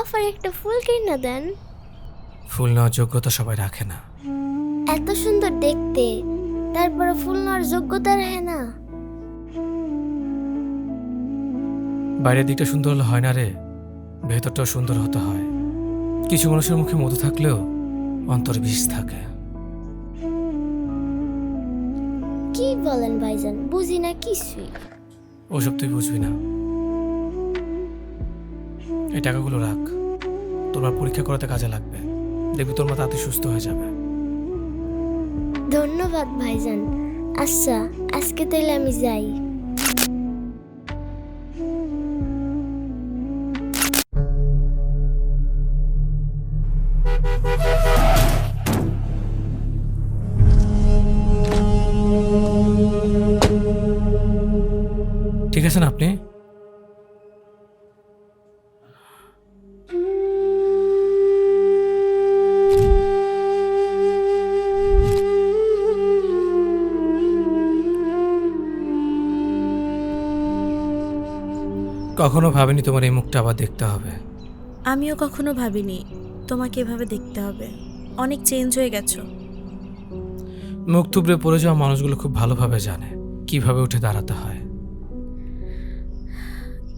আফার একটা ফুল কিনা দেন। ফুল নেওয়ার যোগ্যতা সবাই রাখে না। এত সুন্দর দেখতে। তারপরে ফুল নেওয়ার যোগ্যতা রাখে না। বাইরের দিকটা সুন্দর হলে হয় না রে। ভেতরটাও সুন্দর হতে হয়। কিছু মানুষের মুখে মধু থাকলেও অন্তর বিষ থাকে। কি বলেন ভাইজান? বুঝি না কিছুই। ওসব তুই বুঝবি না। এই টাকাগুলো রাখ। তোমার পরীক্ষা করাতে কাজে লাগবে। দেখবি তোর মা তাতে সুস্থ হয়ে যাবে। ধন্যবাদ ভাইজান। আচ্ছা আজকে তাহলে আমি যাই। কখনো ভাবিনি তোমার এই মুখটা আবার দেখতে হবে। আমিও কখনো ভাবিনি তোমাকে এভাবে দেখতে হবে। অনেক চেঞ্জ হয়ে গেছো। মুখ থুবড়ে পড়ে যাওয়া মানুষগুলো খুব ভালোভাবে জানে কীভাবে উঠে দাঁড়াতে হয়।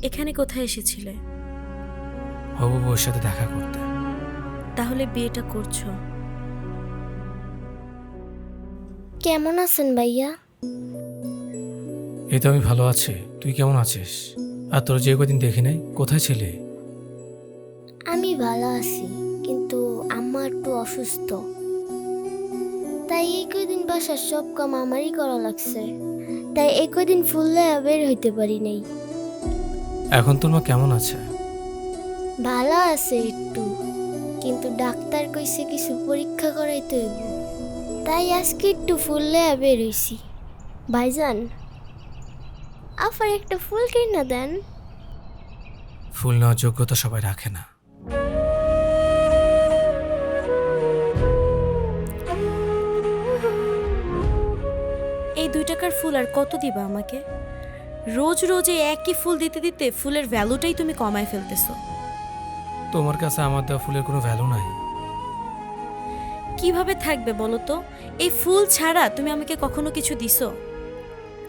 এখানে কোথায় এসেছিলে? হবু বউয়ের সাথে দেখা করতে। তাহলে বিয়েটা করছ। কেমন আছেন ভাইয়া? এই তো আমি ভালো আছি। তুই কেমন আছিস? আর তোর যে কদিন দেখি নাই কোথায় ছিলি? আমি ভালো আছি কিন্তু আম্মা একটু অসুস্থ। তাই এই কদিন বাসার সব কাম আমারই করা লাগছে। তাই এই কদিন ফুললে বের হইতে পারি নাই। এখন তোর মা কেমন আছে? ভালো আছে একটু কিন্তু ডাক্তার কইছে কিছু পরীক্ষা করাইতে হইব। তাই আজকে একটু ফুললে বের হইছি। ভাইজান আফার একটা ফুল কিনা দেন। ফুল নেওয়ার যোগ্যতা সবাই রাখে না। এই দুই টাকার ফুল আর কত দিবা আমাকে? রোজ রোজ এই একই ফুল দিতে দিতে ফুলের ভ্যালুটাই তুমি কমায় ফেলতেছো। তোমার কাছে আমার দেওয়া ফুলের কোনো ভ্যালু নাই। কীভাবে থাকবে বলো তো? এই ফুল ছাড়া তুমি আমাকে কখনো কিছু দিছো?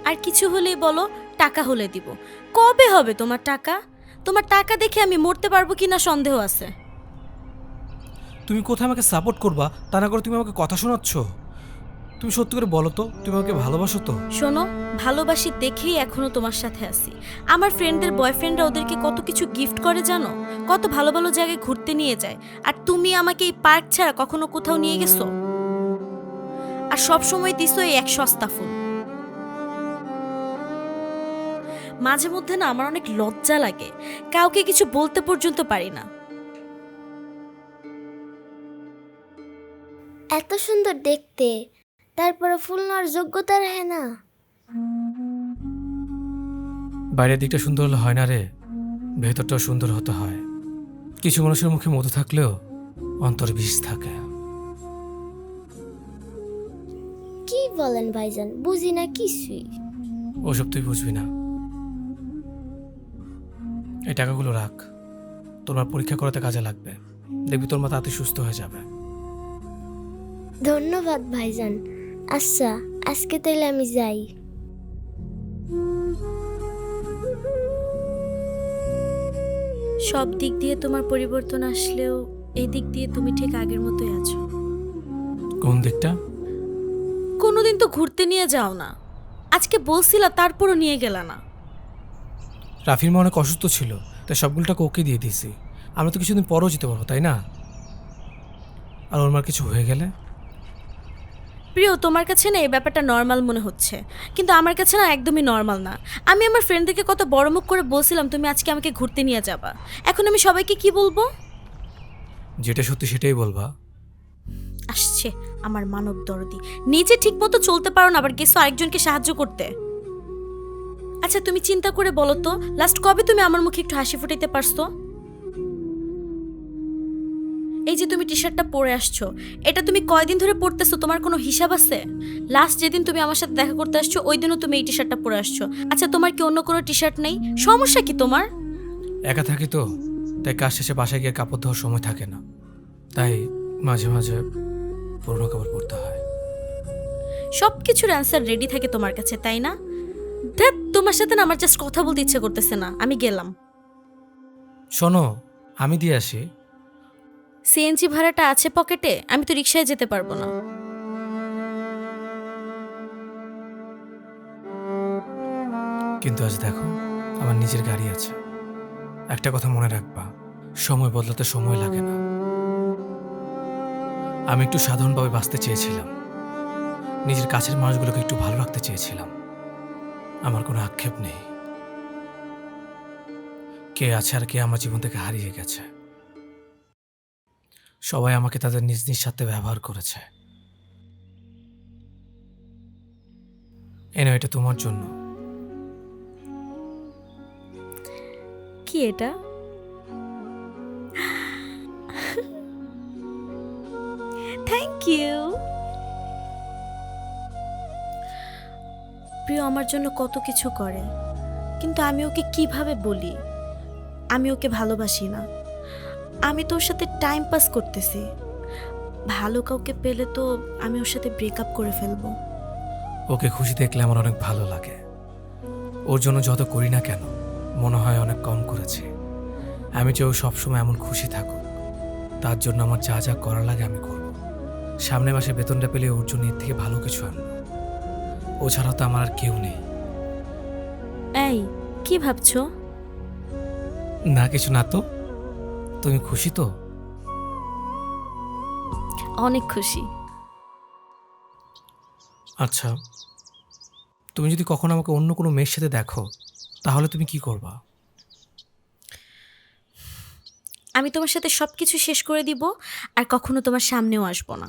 আর কিছু হলেই বলো টাকা হলে দিব। কবে হবে তোমার টাকা? তোমার টাকা দেখে আমি মরতে পারব কিনা সন্দেহ আছে। তুমি কোথায় আমাকে সাপোর্ট করবা? তা না করে তুমি আমাকে কথা শোনাচ্ছ। তুমি সত্যি করে বলো তো তুমি আমাকে ভালোবাসো তো? শোনো ভালোবাসি দেখেই এখনও তোমার সাথে আছি। আমার ফ্রেন্ডদের বয়ফ্রেন্ডরা ওদেরকে কত কিছু গিফট করে জানো? কত ভালো ভালো জায়গায় ঘুরতে নিয়ে যায়। আর তুমি আমাকে এই পার্ক ছাড়া কখনো কোথাও নিয়ে গেছো? আর সব সময় দিছো এই এক সস্তা ফুল। মাঝে মধ্যে না আমার অনেক লজ্জা লাগে। কাউকে কিছু বলতে পর্যন্ত পারি না। এত সুন্দর দেখতে। তারপরে ফুল নেওয়ার যোগ্যতা রাখে না। বাইরের দিকটা সুন্দর হলে হয় না রে। ভেতরটাও সুন্দর হতে হয়। কিছু মানুষের মুখে মধু থাকলেও অন্তর বিষ থাকে। কি বলেন ভাইজান? বুঝি না কিছুই। ওসব তুই বুঝবি না। এই টাকাগুলো রাখ। তোমার পরীক্ষা করাতে কাজে লাগবে। দেখবি তোর মা তাতে সুস্থ হয়ে যাবে। ধন্যবাদ ভাইজান। আচ্ছা আজকে তাইলে আমি যাই। সব দিক দিয়ে তোমার পরিবর্তন আসলেও এই দিক দিয়ে তুমি ঠিক আগের মতোই আছো। কোন দিকটা? কোনোদিন তো ঘুরতে নিয়ে যাও না। আজকে বলছিলা তারপরও নিয়ে গেলা না। রাফির মা অনেক অসুস্থ ছিল তাই সবগুলোটাকে ওকে দিয়ে দিয়েছি। আমরা তো কিছুদিন পরও যেতে পারব তাই না? আর ওর মার কিছু হয়ে গেলে? প্রিয় তোমার কাছে না এই ব্যাপারটা নর্মাল মনে হচ্ছে। কিন্তু আমার কাছে না একদমই নর্মাল না। আমি আমার ফ্রেন্ডদেরকে কত বড় মুখ করে বলছিলাম তুমি আজকে আমাকে ঘুরতে নিয়ে যাবা। এখন আমি সবাইকে কি বলব? যেটা সত্যি সেটাই বলবা। আসছে আমার মানব দরদি নিজে ঠিকমতো চলতে পারো না আবার গেছো আরেকজনকে সাহায্য করতে। আচ্ছা তুমি চিন্তা করে বলো তো লাস্ট কবে তুমি আমার মুখে একটু হাসি ফুটাইতে পারছ? এই যে তুমি টি শার্টটা পরে আসছো এটা তুমি কয়দিন ধরে পরতেছো? তোমার কোনো হিসাব আছে? লাস্ট যেদিন তুমি আমার সাথে দেখা করতে আসছো ওই দিনও তুমি এই টি শার্টটা পরে আসছো। আচ্ছা তোমার কি অন্য কোনো টি শার্ট নেই? সমস্যা কি তোমার? একা থাকি তো তাই কাজ শেষে বাসায় গিয়ে কাপড় ধোয়ার সময় থাকে না। তাই মাঝে মাঝে পুরনো কাপড় পরতে হয়। সব কিছুর অ্যান্সার রেডি থাকে তোমার কাছে তাই না? তোমার সাথে না আমার জাস্ট কথা বলতে ইচ্ছে করতেছে না। আমি গেলাম। শোনো আমি দিয়ে আসি। সিএনজি ভাড়াটা আছে পকেটে আমি তো রিক্সায় যেতে পারব না। কিন্তু আজ দেখো আমার নিজের গাড়ি আছে। একটা কথা মনে রাখবা সময় বদলাতে সময় লাগে না। আমি একটু সাধারণভাবে বাঁচতে চেয়েছিলাম। নিজের কাছের মানুষগুলোকে একটু ভালো রাখতে চেয়েছিলাম। আমার কোনো আক্ষেপ নেই। কে আছে আর কে আমার জীবন থেকে হারিয়ে গেছে? সবাই আমাকে তাদের নিজ নিজ সাথে ব্যবহার করেছে। এনে, এটা তোমার জন্য। কি এটা? থ্যাংক ইউ প্রিয় আমার জন্য কত কিছু করে। কিন্তু আমি ওকে কীভাবে বলি? আমি ওকে ভালোবাসি না। আমি তো ওর সাথে টাইম পাস করতেছি। ভালো কাউকে পেলে তো আমি ওর সাথে ব্রেকআপ করে ফেলব। ওকে খুশি দেখলে আমার অনেক ভালো লাগে। ওর জন্য যত করি না কেন, মনে হয় অনেক কম করেছে। আমি যে ও সবসময় এমন খুশি থাকুক। তার জন্য আমার যা যা করা লাগে আমি করব। সামনে মাসে বেতনটা পেলে ওর জন্য এর থেকে ভালো কিছু আনব। ও ছাড়া তো আমার আর কেউ নেই। এই কি ভাবছ? না কিছু না তো। তুমি খুশি তো? অনেক খুশি। আচ্ছা তুমি যদি কখনো আমাকে অন্য কোনো মেয়ের সাথে দেখো তাহলে তুমি কি করবা? আমি তোমার সাথে সব কিছু শেষ করে দিব আর কখনো তোমার সামনেও আসব না।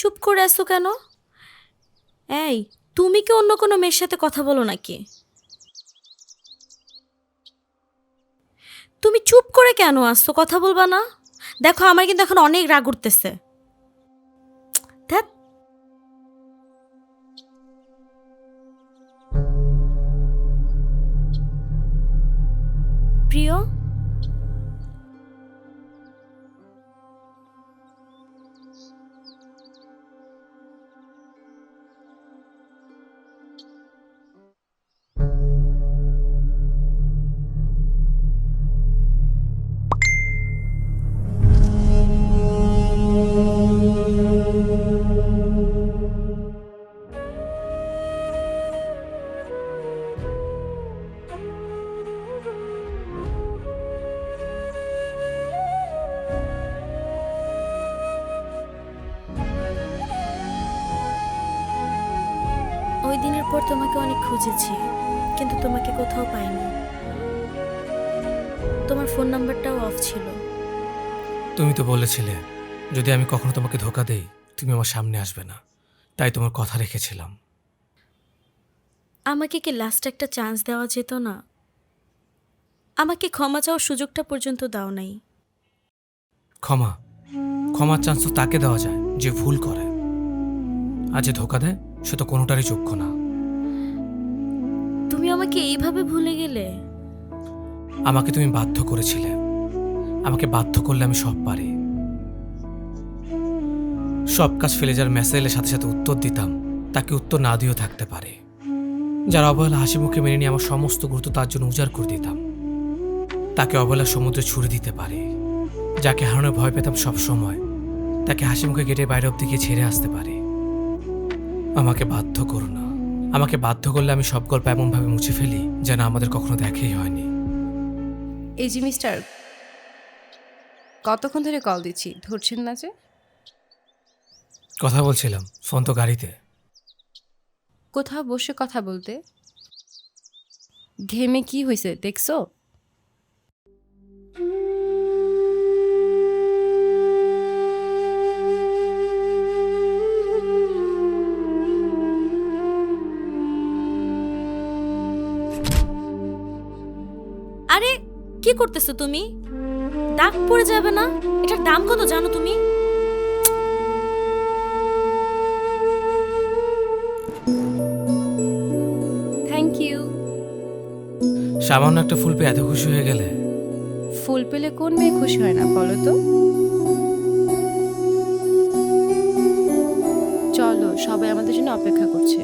চুপ করে আসো কেন? এই, তুমি কি অন্য কোনো মেয়ের সাথে কথা বলো নাকি? তুমি চুপ করে কেন আসছো কথা বলবা না? দেখো, আমার কিন্তু এখন অনেক রাগ উঠতেছে। প্রিয় ওই দিনের পর তোমাকে অনেক খুঁজেছি কিন্তু তোমাকে কোথাও পাইনি। তোমার ফোন নাম্বারটাও অফ ছিল। তুমি তো বলেছিলে যদি আমি কখনো তোমাকে ধোকা দেই তুমি আমার সামনে আসবে না। তাই তোমার কথা রেখেছিলাম। আমাকে কি লাস্ট একটা চান্স দেওয়া যেত না? আমাকে ক্ষমা চাওয়ার সুযোগটা পর্যন্ত দাও নাই। ক্ষমা। ক্ষমার চান্স তো তাকে দেওয়া যায় যে ভুল করে। আর যে ধোকা দেয় সে তো কোনোটারই যোগ্য না। তুমি আমাকে এইভাবে ভুলে গেলে? আমাকে তুমি বাধ্য করেছিলে। আমাকে বাধ্য করলে আমি সব পারি। সব কাজ ফেলে যার মেসেজের সাথে সাথে উত্তর দিতাম তাকে উত্তর না দিয়েও থাকতে পারে। যার অবহেলা হাসি মুখে মেনে নিয়ে আমার সমস্ত গুরুত্ব তার জন্য উজাড় করে দিতাম। তাকে অবহেলা সমুদ্রে ছুড়ে দিতে পারে। যাকে হারানোর ভয় পেতাম সব সময় তাকে হাসি মুখে গেটের বাইরে অব্দি গিয়ে ছেড়ে আসতে পারে। আমাকে বাধ্য করো না। আমাকে বাধ্য করলে আমি সব গল্প এমনভাবে মুছে ফেলি যেন আমাদের কখনো দেখেই হয়নি। এই যে মিস্টার কতক্ষণ ধরে কল দিচ্ছি? ধরছেন না যে? কথা বলছিলাম ফোন তো গাড়িতে। কোথাও বসে কথা বলতে। ঘেমে কি হয়েছে দেখছ? আরে কি করতেছো তুমি? দাগ পড়ে যাবে না? এটার দাম কত জানো তুমি? থ্যাংক ইউ সামান্য একটা ফুল পেয়ে এত খুশি হয়ে গেলে? ফুল পেলে কোন মেয়ে খুশি হয় না বলো তো? চলো সবাই আমাদের জন্য অপেক্ষা করছে।